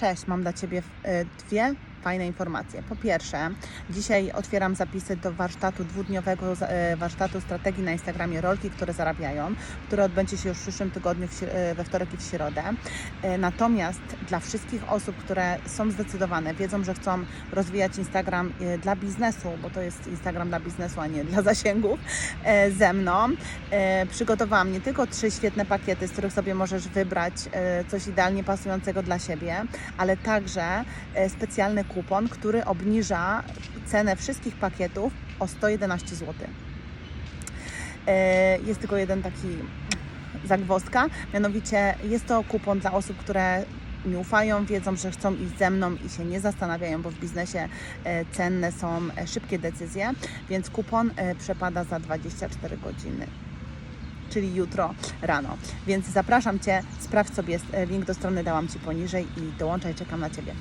Cześć, mam dla Ciebie e, dwie fajne informacje. Po pierwsze, dzisiaj otwieram zapisy do warsztatu dwudniowego e, warsztatu strategii na Instagramie Rolki, które zarabiają, który odbędzie się już w przyszłym tygodniu e, we wtorek i w środę. E, Natomiast dla wszystkich osób, które są zdecydowane, wiedzą, że chcą rozwijać Instagram dla biznesu, bo to jest Instagram dla biznesu, a nie dla zasięgów, ze mną, przygotowałam nie tylko trzy świetne pakiety, z których sobie możesz wybrać coś idealnie pasującego dla siebie, ale także specjalny kupon, który obniża cenę wszystkich pakietów o 111 zł. E, Jest tylko jeden taki zagwozdka, mianowicie jest to kupon dla osób, które mi ufają, wiedzą, że chcą iść ze mną i się nie zastanawiają, bo w biznesie e, cenne są e, szybkie decyzje, więc kupon przepada za 24 godziny czyli jutro rano. Więc zapraszam Cię, sprawdź sobie link do strony, dałam Ci poniżej i dołączaj, czekam na Ciebie.